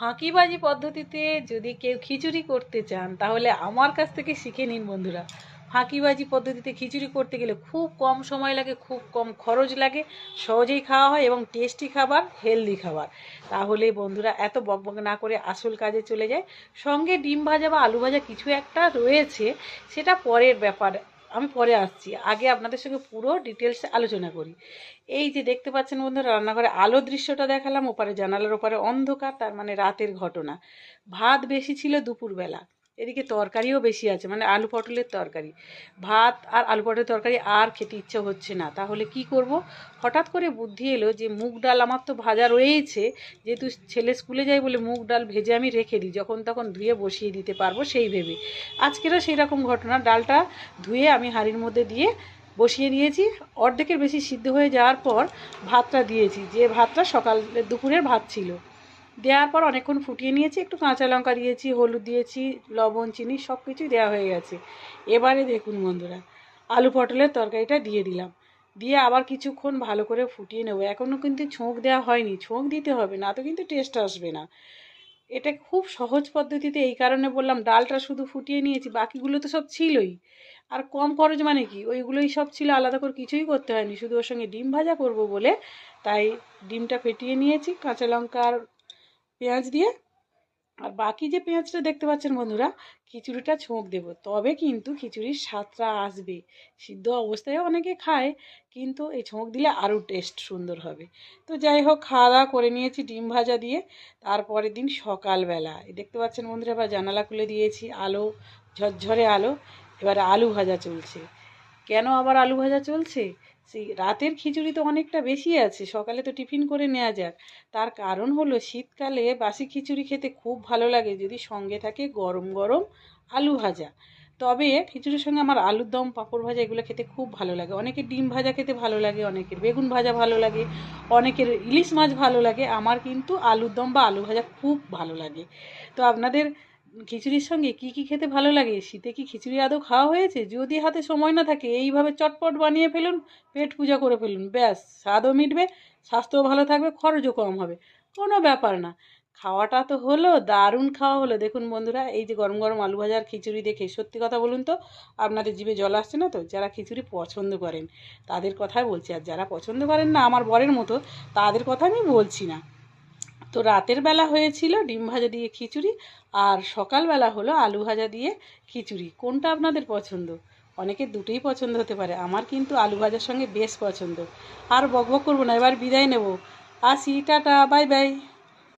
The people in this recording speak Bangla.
ফাঁকিবাজি পদ্ধতিতে যদি কেউ খিচুড়ি করতে চান, তাহলে আমার কাছ থেকে শিখে নিন বন্ধুরা। ফাঁকিবাজি পদ্ধতিতে খিচুড়ি করতে গেলে খুব কম সময় লাগে, খুব কম খরচ লাগে। সহজেই খাওয়া হয় এবং টেস্টি খাবার, হেলদি খাবার। তাহলে বন্ধুরা এত বকবক না করে আসল কাজে চলে যায়। সঙ্গে ডিম ভাজা বা আলু ভাজা কিছু একটা রয়েছে, সেটা পরের ব্যাপার। আমি পরে আসছি। আগে আপনাদের সঙ্গে পুরো ডিটেলসে আলোচনা করি। এই যে দেখতে পাচ্ছেন বন্ধু রান্নাঘরে আলো দৃশ্যটা দেখালাম, ওপারে জানালার ওপারে অন্ধকার, তার মানে রাতের ঘটনা। ভাত বেশি ছিল দুপুরবেলা। এদিকে তরকারিও বেশি আছে মানে আলু পটলের তরকারি। ভাত আর আলু পটলের তরকারি আর খেতে ইচ্ছে হচ্ছে না। তাহলে কি করব? হঠাৎ করে বুদ্ধি এলো যে মুগ ডাল আমার তো ভাজা রয়েইছে, যেহেতু ছেলে স্কুলে যায় বলে মুগ ডাল ভেজে আমি রেখে দিই, যখন তখন ধুয়ে বসিয়ে দিতে পারব সেই ভেবে। আজকেরও সেই রকম ঘটনা, ডালটা ধুয়ে আমি হাঁড়ির মধ্যে দিয়ে বসিয়ে দিয়েছি অর্ধেকের বেশি সিদ্ধ হয়ে যাওয়ার পর ভাতটা দিয়েছি, যে ভাতটা সকাল দুপুরের ভাত ছিল। দেওয়ার পর অনেকক্ষণ ফুটিয়ে নিয়েছি, একটু কাঁচা লঙ্কা দিয়েছি, হলুদ দিয়েছি, লবণ, চিনি সব কিছুই দেওয়া হয়ে গেছে। এবারে দেখুন বন্ধুরা, আলু পটলের তরকারিটা দিয়ে দিলাম। দিয়ে আবার কিছুক্ষণ ভালো করে ফুটিয়ে নেব। এখনও কিন্তু ছোঁক দেওয়া হয়নি, ছোঁক দিতে হবে, না তো কিন্তু টেস্ট আসবে না। এটা খুব সহজ পদ্ধতিতে এই কারণে বললাম, ডালটা শুধু ফুটিয়ে নিয়েছি, বাকিগুলো তো সব ছিলই। আর কম খরচ মানে কি? ওইগুলোই সব ছিল, আলাদা করে কিছুই করতে হয়নি। শুধু ওর সঙ্গে ডিম ভাজা করব বলে, তাই ডিমটা ফেটিয়ে নিয়েছি, কাঁচা লঙ্কা আর পেঁয়াজ দিয়ে। আর বাকি যে পেঁয়াজটা দেখতে পাচ্ছেন বন্ধুরা, খিচুড়িটা ছোঁক দেব। তবে কিন্তু খিচুড়ির স্বাদটা আসবে। সিদ্ধ অবস্থায় অনেকে খায়, কিন্তু এই ছোঁক দিলে আরও টেস্ট সুন্দর হবে। তো যাই হোক খাওয়া দাওয়া করে নিয়েছি ডিম ভাজা দিয়ে। তারপরের দিন সকালবেলা দেখতে পাচ্ছেন বন্ধুরা, এবার জানালা খুলে দিয়েছি আলো, ঝরঝরে আলো, এবারে আলু ভাজা চলছে। কেন আবার আলু ভাজা চলছে? সেই রাতের খিচুড়ি তো অনেকটা বেশি আছে, সকালে তো টিফিন করে নেওয়া যাক। তার কারণ হলো শীতকালে বাসি খিচুড়ি খেতে খুব ভালো লাগে যদি সঙ্গে থাকে গরম গরম আলু ভাজা। তবে খিচুড়ির সঙ্গে আমার আলুর দম, পাঁপড় ভাজা এগুলো খেতে খুব ভালো লাগে। অনেকের ডিম ভাজা খেতে ভালো লাগে, অনেকের বেগুন ভাজা ভালো লাগে, অনেকের ইলিশ মাছ ভালো লাগে। আমার কিন্তু আলুর দম বা আলু ভাজা খুব ভালো লাগে। তো আপনাদের খিচুড়ির সঙ্গে কি কি খেতে ভালো লাগে? শীতে কি খিচুড়ি আদৌ খাওয়া হয়েছে? যদি হাতে সময় না থাকে, এইভাবে চটপট বানিয়ে ফেলুন, পেট পূজা করে ফেলুন। ব্যাস, স্বাদও মিটবে, স্বাস্থ্যও ভালো থাকবে, খরচও কম হবে। কোনো ব্যাপার না। খাওয়াটা তো হলো, দারুণ খাওয়া হলো। দেখুন বন্ধুরা, এই যে গরম গরম আলু ভাজার খিচুড়ি দেখে, সত্যি কথা বলুন তো, আপনাদের জিভে জল আসছে না তো? যারা খিচুড়ি পছন্দ করেন, তাদের কথাই বলছি। আর যারা পছন্দ করেন না, আমার বরের মতো, তাদের কথা আমি বলছি না। তো রাতের বেলা হয়েছিল ডিম ভাজা দিয়ে খিচুড়ি আর সকালবেলা হলো আলু ভাজা দিয়ে খিচুড়ি। কোনটা আপনাদের পছন্দ? অনেকে দুটোই পছন্দ হতে পারে, আমার কিন্তু আলু ভাজার সঙ্গে বেশ পছন্দ। আর বকবক করব না, এবার বিদায় নেব। আসি, টাটা, বাই বাই।